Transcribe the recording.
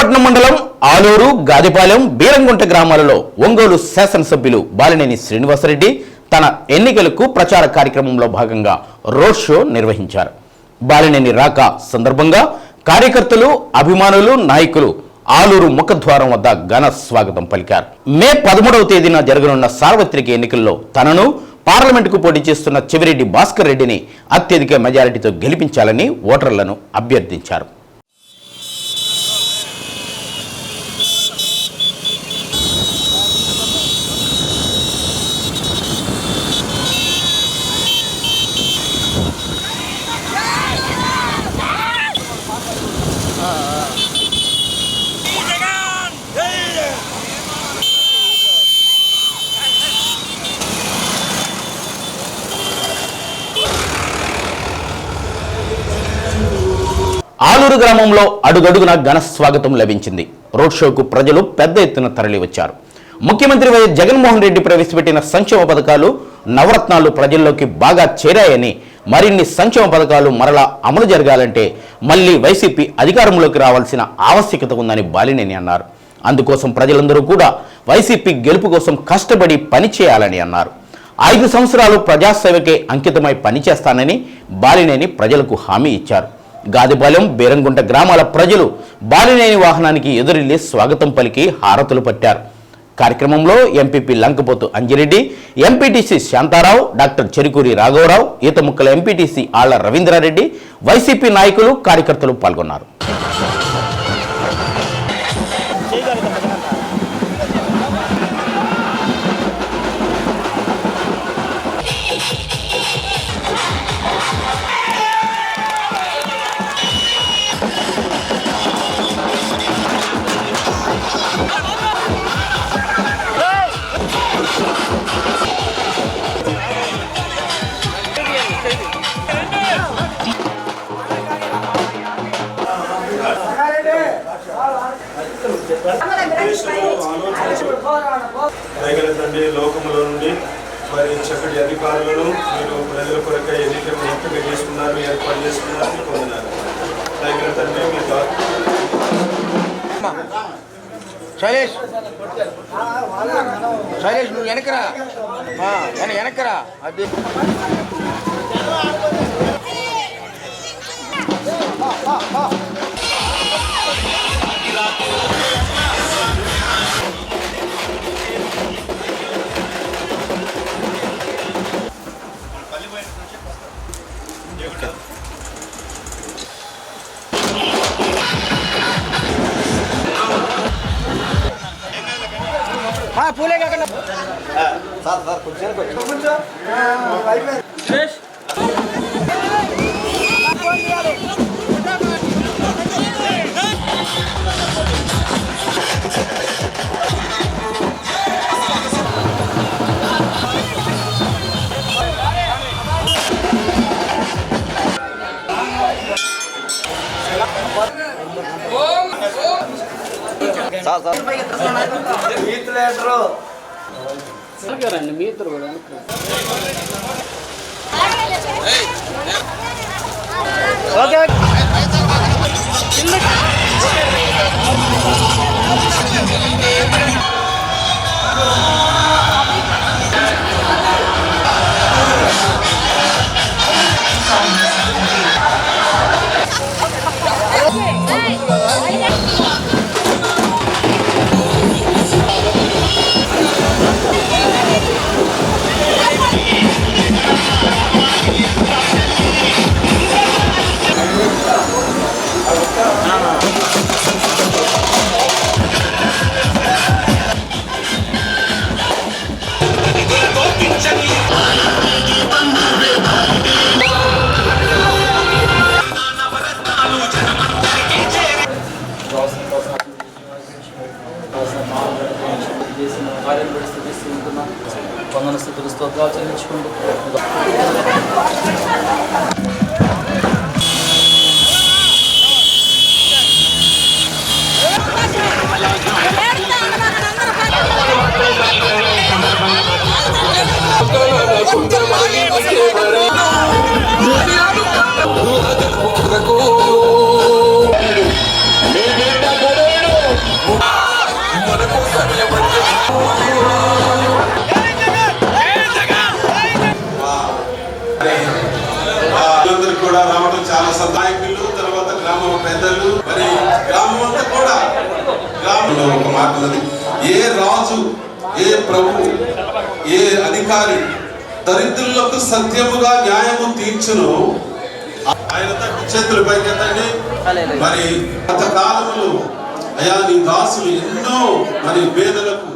ఇబ్రహీంపట్నం మండలం ఆలూరు గాదిపాలెం బీరంగుంట గ్రామాలలో ఒంగోలు శాసనసభ్యులు బాలినేని శ్రీనివాసరెడ్డి తన ఎన్నికలకు ప్రచార కార్యక్రమంలో భాగంగా రోడ్ షో నిర్వహించారు. బాలినేని రాక సందర్భంగా కార్యకర్తలు అభిమానులు నాయకులు ఆలూరు ముఖద్వారం వద్ద ఘన స్వాగతం పలికారు. మే పదమూడవ తేదీన జరగనున్న సార్వత్రిక ఎన్నికల్లో తనను పార్లమెంటుకు పోటీ చేస్తున్న చెవిరెడ్డి భాస్కర్ రెడ్డిని అత్యధిక మెజారిటీతో గెలిపించాలని ఓటర్లను అభ్యర్థించారు. ఆలూరు గ్రామంలో అడుగడుగున ఘన స్వాగతం లభించింది. రోడ్ షోకు ప్రజలు పెద్ద ఎత్తున తరలివచ్చారు. ముఖ్యమంత్రి వైఎస్ జగన్మోహన్ రెడ్డి ప్రవేశపెట్టిన సంక్షేమ పథకాలు నవరత్నాలు ప్రజల్లోకి బాగా చేరాయని మరిన్ని సంక్షేమ పథకాలు మరలా అమలు జరగాలంటే మళ్ళీ వైసీపీ అధికారంలోకి రావాల్సిన ఆవశ్యకత ఉందని బాలినేని అన్నారు. అందుకోసం ప్రజలందరూ కూడా వైసీపీ గెలుపు కోసం కష్టపడి పనిచేయాలని అన్నారు. ఐదు సంవత్సరాలు ప్రజాసేవకే అంకితమై పనిచేస్తానని బాలినేని ప్రజలకు హామీ ఇచ్చారు. గాదిపాలెం బేరంగుంట గ్రామాల ప్రజలు బాలినేని వాహనానికి ఎదురెళ్ళి స్వాగతం పలికి హారతులు పట్టారు. కార్యక్రమంలో MPP Lankapothu Anjireddy MPTC Shantharao doctor Cherukuri రాఘవరావు ఈతముక్కల ఎంపీటీసీ ఆళ్ళ రవీంద్రారెడ్డి వైసీపీ నాయకులు కార్యకర్తలు పాల్గొన్నారు. దయగల తండ్రి లోకములో నుండి మరి చక్కటి అధికారులను మీరు ప్రజల కొరకై ఎన్నిక ఎంపిక చేసుకున్నారు ఏర్పాటు చేసుకున్నారు పొందినారు. దయగల తండ్రి మీ శైలేష్. శైలేష్ నువ్వు వెనకరా ఆ, వెన వెనకరా అది ఆ, పూలే కాకుండా ಸಾರ್ ಮೀತ್ರ వందన స్థితులు స్తోత్రాలు చెల్లించుకుంటూ నీ మాట ఉన్నది ఏ రాజు ఏ ప్రభు ఏ అధికారి దరిద్రులకు సత్యముగా న్యాయము తీర్చును? ఆయన చేతులు పైకెత్తండి. మరి గత కాలంలో అయా నీ దాసులు ఎన్నో మరి పేదలకు